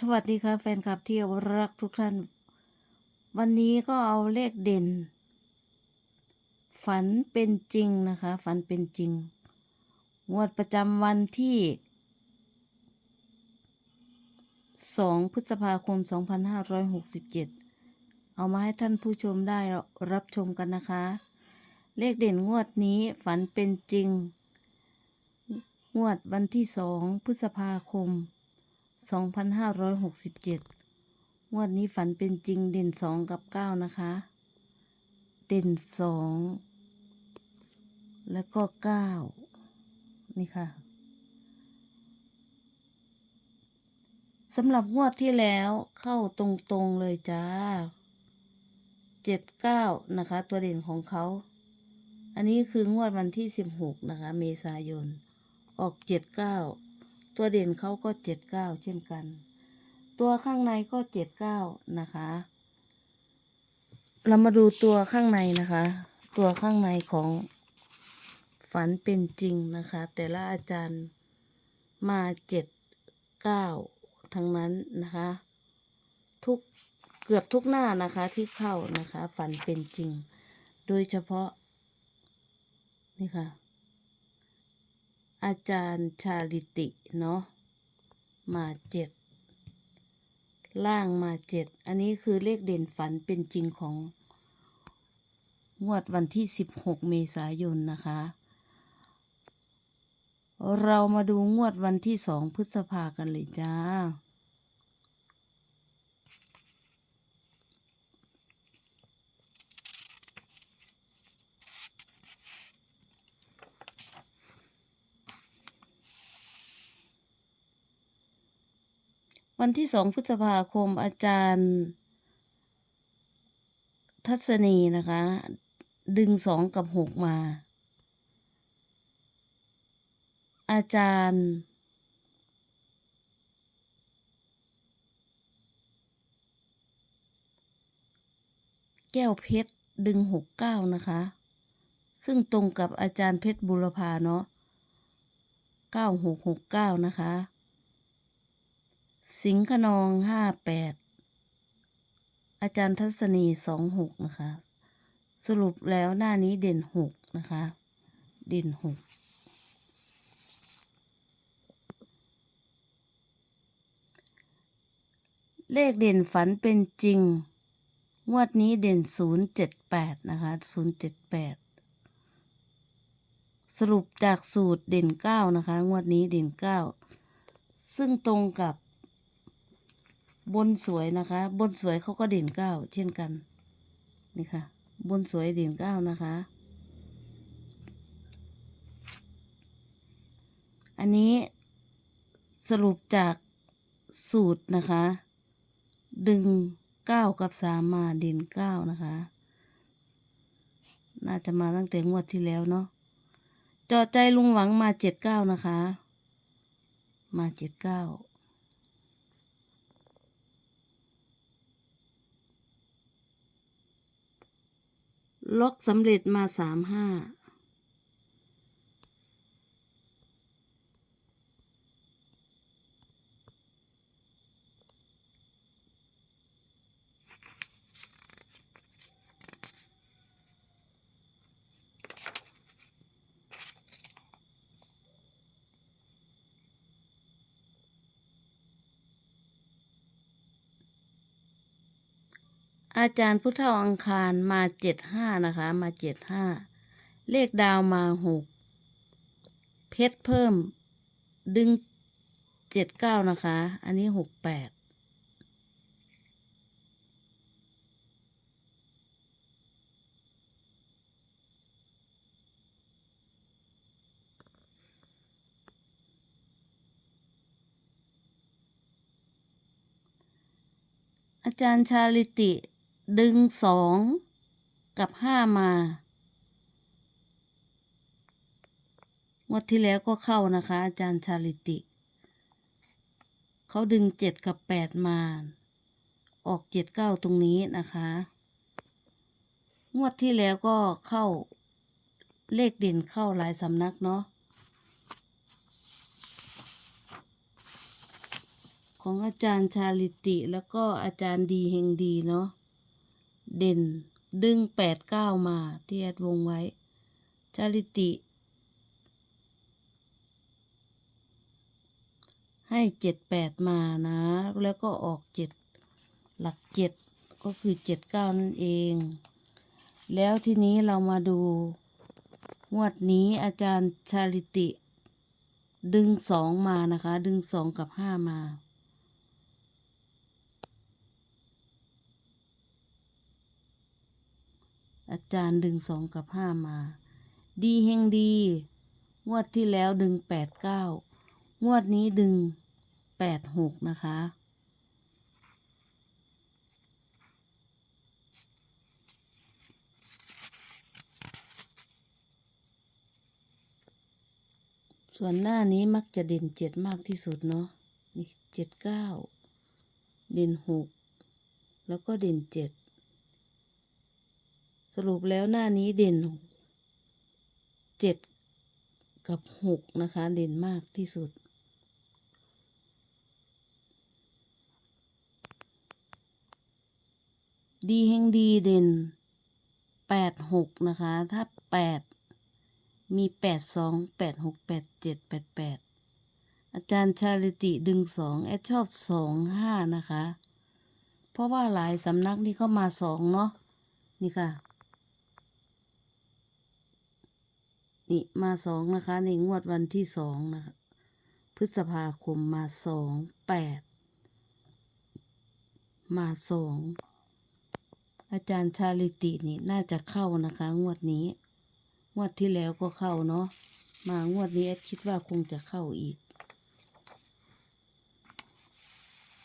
สวัสดีค่ะแฟนคลับที่รักทุกท่าน วันนี้ก็เอาเลขเด่น ฝันเป็นจริงนะคะ ฝันเป็นจริง งวดประจำวันที่ 2 พฤษภาคม 2567 เอามาให้ท่านผู้ชมได้รับชมกันนะคะ เลขเด่นงวดนี้ฝันเป็นจริง งวดวันที่ 2 พฤษภาคม 2567 งวดนี้ฝันเป็นจริงเด่น2กับ9นะคะ เด่น2แล้วก็9นี่ค่ะสำหรับงวดที่แล้วเข้าตรงๆเลยจ้า79นะคะ ตัวเด่นของเขา อันนี้คืองวดวันที่16นะคะ เมษายน ออก79 ตัวเด่นเขาก็79เก้าเช่นกัน ตัวข้างในก็79นะคะ เรามาดูตัวข้างในนะคะ ตัวข้างในของฝันเป็นจริงนะคะ แต่ละอาจารย์มา79ทั้งนั้นนะคะ ทุกเกือบทุกหน้านะคะที่เข้านะคะ ฝันเป็นจริง โดยเฉพาะ นี่ค่ะ อาจารย์ชาลิติเนาะมาเจ็ดล่างมาเจ็ดอันนี้คือเลขเด่นฝันเป็นจริงของ งวดวันที่ 16 เมษายนนะคะ เรามาดูงวดวันที่ 2 พฤษภากันเลยจ้า วันที่สองพฤษภาคมอาจารย์ ทัศนีนะคะ ดึงสองกับหกมา อาจารย์แก้วเพชรดึงหกเก้านะคะ ซึ่งตรงกับอาจารย์เพชรบุรพาเนาะเก้าหกหกเก้านะคะ สิงห์ขนองห้าแปดอาจารย์ทัศนีสองหกนะคะ สรุปแล้วหน้านี้เด่นหกนะคะ เด่นหกเลขเด่นฝันเป็นจริง งวดนี้เด่นศูนย์เจ็ดแปดนะคะศูนย์เจ็ดแปดสรุปจากสูตรเด่นเก้านะคะ งวดนี้เด่นเก้าซึ่งตรงกับ บนสวยนะคะ บนสวยเขาก็เด่นเก้าเช่นกัน นี่ค่ะ บนสวยเด่นเก้านะคะ อันนี้สรุปจากสูตรนะคะ ดึงเก้ากับสามมาเด่นเก้านะคะ น่าจะมาตั้งแต่งวดที่แล้วเนาะจอใจลุงหวังมาเจ็ดเก้านะคะ มาเจ็ดเก้า ล็อกสำเร็จมาสามห้า อาจารย์พุทธอังคารมาเจ็ดห้านะคะ มาเจ็ดห้า เลขดาวมาหก เพชรเพิ่ม ดึงเจ็ดเก้านะคะ อันนี้หกแปด อาจารย์ชาลิติ ดึงสองกับห้ามา งวดที่แล้วก็เข้านะคะ อาจารย์ชาลิติ เขาดึงเจ็ดกับแปดมา ออกเจ็ดเก้าตรงนี้นะคะ งวดที่แล้วก็เข้าเลขเด่นเข้าหลายสำนักเนาะ ของอาจารย์ชาลิติแล้วก็อาจารย์ดีเฮงดีเนาะ เด่นดึงแปดเก้ามาที่แอดวงไว้ชาลิติ ให้เจ็ดแปดมานะ แล้วก็ออกเจ็ดหลักเจ็ดก็คือเจ็ดเก้านั่นเอง แล้วทีนี้เรามาดูงวดนี้อาจารย์ชาลิติ ดึงสองมานะคะ ดึงสองกับห้ามา อาจารย์ดึงสองกับห้ามา ดีเฮงดี งวดที่แล้วดึงแปดเก้างวดนี้ดึงแปดหกนะคะส่วนหน้านี้มักจะเด่นเจ็ดมากที่สุดเนาะ นี่เจ็ดเก้า เด่นหก แล้วก็เด่นเจ็ด สรุปแล้วหน้านี้เด่นเจ็ดกับหกนะคะ เด่นมากที่สุด ดีแห่งดีเด่นแปดหกนะคะ ถ้าแปดมีแปดสองแปดหกแปดเจ็ดแปดแปดอาจารย์ชาลิติดึงสองแอดชอบสองห้านะคะ เพราะว่าหลายสำนักนี่เข้ามาสองเนาะนี่ค่ะ นี่มาสองนะคะ ในงวดวันที่สองนะคะ พฤษภาคมมาสองแปดมาสองอาจารย์ชาลิตินี่น่าจะเข้านะคะ งวดนี้ งวดที่แล้วก็เข้าเนาะมางวดนี้แอดคิดว่าคงจะเข้าอีก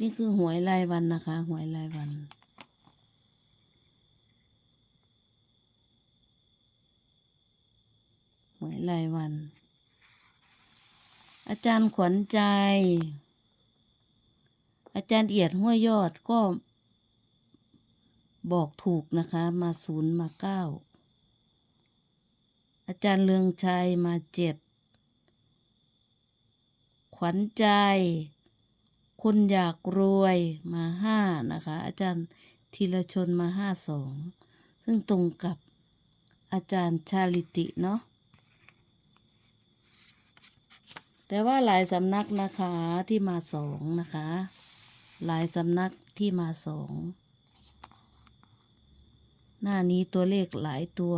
นี่คือหวยรายวันนะคะ หวยรายวัน หวยรายวัน อาจารย์ขวัญใจ อาจารย์เอียดห้วยยอดก็ บอกถูกนะคะ มาศูนย์มาเก้า อาจารย์เลืองชัยมาเจ็ด ขวัญใจ คนอยากรวยมาห้านะคะ อาจารย์ธีรชนมาห้าสอง ซึ่งตรงกับอาจารย์ชาลิติเนาะ แต่ว่าหลายสำนักนะคะที่มาสองนะคะ หลายสำนักที่มาสอง หน้านี้ตัวเลขหลายตัว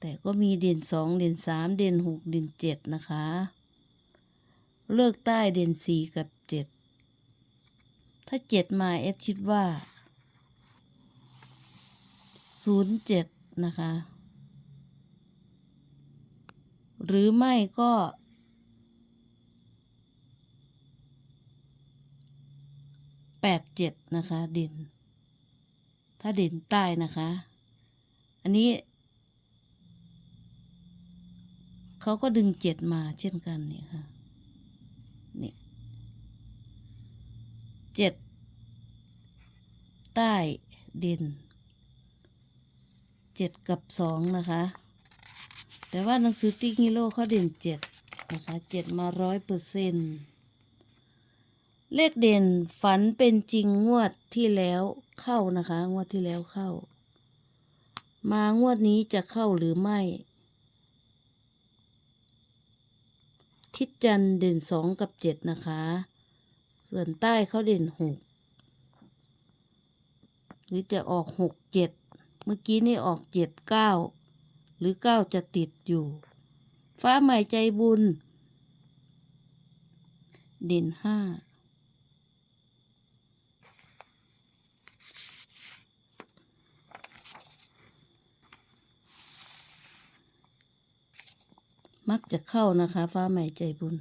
แต่ก็มีเด่นสองเด่นสามเด่นหกเด่นเจ็ดนะคะ เลือกใต้เด่นสี่กับเจ็ดถ้าเจ็ดมาเอสคิดว่าศูนย์เจ็ดนะคะ หรือไม่ก็ แปดเจ็ดนะคะ เด่น ถ้าเด่นใต้นะคะ อันนี้ เขาก็ดึงเจ็ดมาเช่นกันเนี่ยค่ะ นี่เจ็ดใต้เด่นเจ็ดกับสองนะคะ แต่ว่าหนังสือติ๊กฮิโร่เขาเด่นเจ็ดนะคะเจ็ดมาร้อยเปอร์เซ็นต์เลขเด่นฝันเป็นจริงงวดที่แล้วเข้านะคะ งวดที่แล้วเข้า มางวดนี้จะเข้าหรือไม่ ทิศจันเด่นสองกับเจ็ดนะคะ ส่วนใต้เขาเด่นหกหรือจะออกหกเจ็ดเมื่อกี้นี่ออกเจ็ดเก้า หรือเก้าจะติดอยู่ ฟ้าใหม่ใจบุญ เด่นห้ามักจะเข้านะคะ ฟ้าใหม่ใจบุญ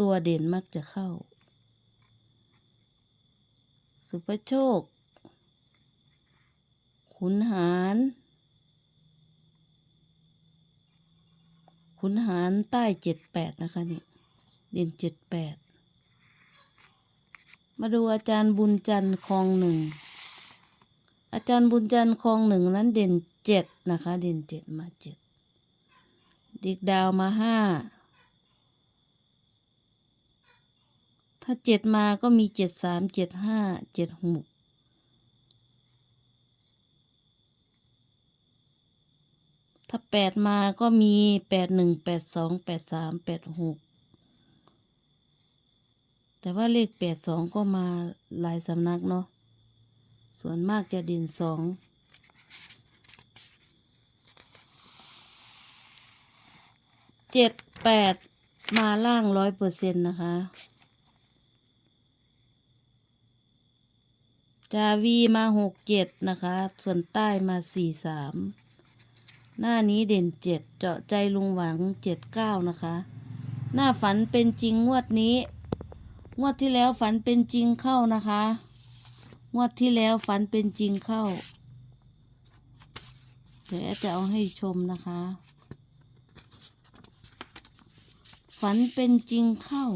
ตัวเด่นมักจะเข้า สุภโชค ขุนหาร ขุนหารใต้เจ็ดแปดนะคะนี่เด่นเจ็ดแปดมาดูอาจารย์บุญจันทร์คลองหนึ่งอาจารย์บุญจันทร์คลองหนึ่งนั้นเด่นเจ็ดนะคะ เด่นเจ็ดมาเจ็ดดิกดาวมาห้าถ้าเจ็ดมาก็มีเจ็ดสามเจ็ดห้าเจ็ดหก ถ้าแปดมาก็มีแปดหนึ่งแปดสองแปดสามแปดหกแต่ว่าเลขแปดสองก็มาหลายสำนักเนาะ ส่วนมากจะด่นสอง เจ็ดแปดมาล่างร้อยเปอร์เซ็นต์นะคะ จาวีมาหกเจ็ดนะคะ ส่วนใต้มาสี่สาม หน้านี้เด่นเจ็ดเจาะใจลุงหวังเจ็ดเก้านะคะ หน้าฝันเป็นจริงงวดนี้ งวดที่แล้วฝันเป็นจริงเข้านะคะ งวดที่แล้วฝันเป็นจริงเข้าเดี๋ยวจะเอาให้ชมนะคะ ฝันเป็นจริงเข้า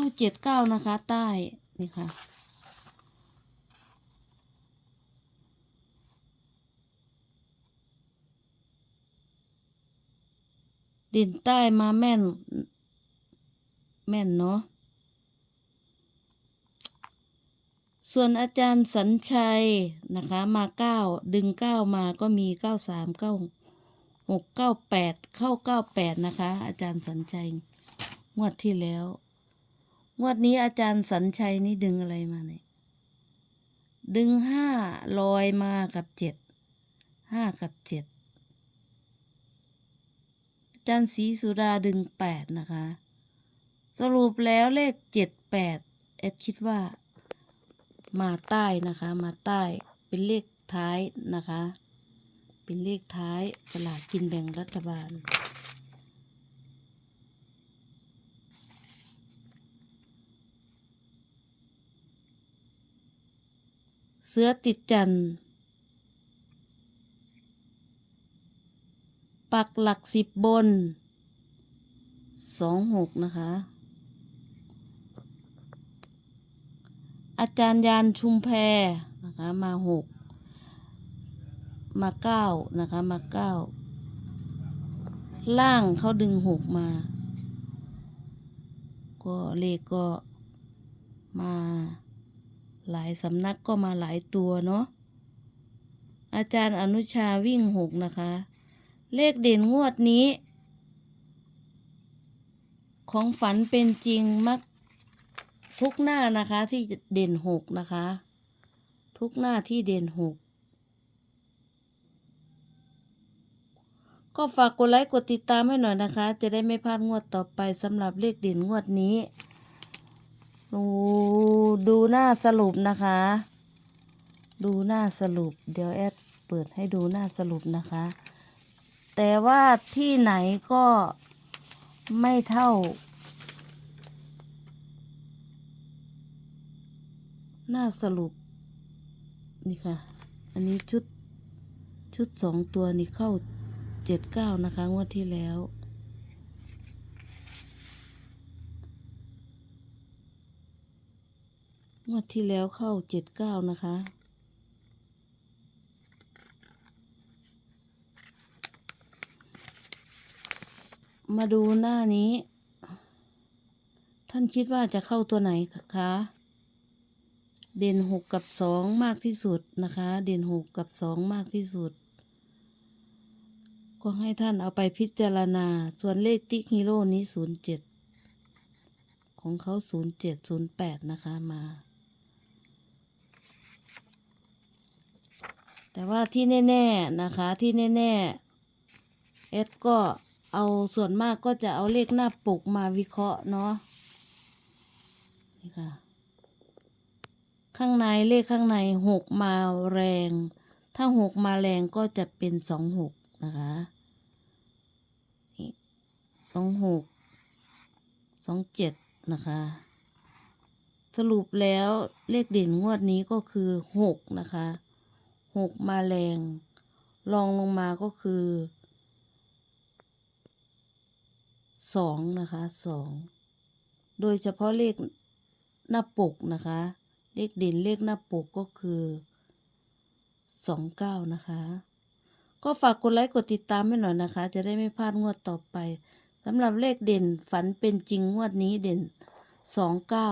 เข้าเจ็ดเก้านะคะ ใต้นี่ค่ะดินใต้มาแม่น แม่นเนาะ ส่วนอาจารย์สัญชัยนะคะ มาเก้าดึงเก้ามาก็มีเก้าสามเก้าหกเก้าแปดเข้าเก้าแปดนะคะ อาจารย์สัญชัยงวดที่แล้ว งวดนี้อาจารย์สัญชัยนี่ดึงอะไรมาเนี่ย ดึงห้าลอยมากับเจ็ด ห้ากับเจ็ด อาจารย์ศรีสุดาดึงแปดนะคะ สรุปแล้วเลขเจ็ดแปดเอ็ดคิดว่า มาใต้นะคะ มาใต้เป็นเลขท้ายนะคะ เป็นเลขท้ายสลากกินแบ่งรัฐบาล เสือติดจันทร์ปักหลักสิบบน สองหกนะคะ อาจารย์ยานชุมแพนะคะมาหกมาเก้านะคะมาเก้าล่างเขาดึงหกมา ก็เลขก็มา หลายสำนักก็มาหลายตัวเนาะอาจารย์อนุชาวิ่งหกนะคะ เลขเด่นงวดนี้ ของฝันเป็นจริงมักทุกหน้านะคะที่เด่นหกนะคะ ทุกหน้าที่เด่นหกก็ฝากกดไลค์กดติดตามให้หน่อยนะคะ จะได้ไม่พลาดงวดต่อไปสำหรับเลขเด่นงวดนี้ ดูดูหน้าสรุปนะคะ ดูหน้าสรุป เดี๋ยวแอดเปิดให้ดูหน้าสรุปนะคะ แต่ว่าที่ไหนก็ไม่เท่า หน้าสรุป นี่ค่ะ อันนี้ชุดชุดสองตัวนี่เข้าเจ็ดเก้านะคะงวดที่แล้ว งวดที่แล้วเข้าเจ็ดเก้านะคะ มาดูหน้านี้ ท่านคิดว่าจะเข้าตัวไหนคะ เด่นหกกับสองมากที่สุดนะคะ เด่นหกกับสองมากที่สุด ก็ให้ท่านเอาไปพิจารณา ส่วนเลขติ๊กฮีโร่นี้ศูนย์เจ็ดของเขาศูนย์เจ็ดศูนย์แปดนะคะ มา แต่ว่าที่แน่ๆนะคะที่แน่ๆเอสก็เอาส่วนมากก็จะเอาเลขหน้าปกมาวิเคราะห์เนาะนี่ค่ะ ข้างในเลขข้างในหกมาแรง ถ้าหกมาแรงก็จะเป็นสองหกนะคะสองหกสองเจ็ดนะคะ สรุปแล้วเลขเด่นงวดนี้ก็คือหกนะคะ หกมาแรงลองลงมาก็คือสองนะคะสองโดยเฉพาะเลขหน้าปกนะคะ เลขเด่นเลขหน้าปกก็คือสองเก้านะคะ ก็ฝากกดไลค์กดติดตามให้หน่อยนะคะ จะได้ไม่พลาดงวดต่อไปสำหรับเลขเด่นฝันเป็นจริงงวดนี้เด่นสองเก้า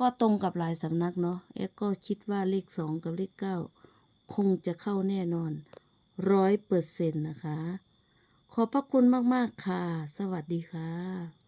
ก็ตรงกับลายสำนักเนาะเอสก็คิดว่าเลขสองกับเลขเก้า คงจะเข้าแน่นอนร้อยเปอร์เซ็นต์นะคะ ขอบพระคุณมาก ๆ ค่ะ สวัสดีค่ะ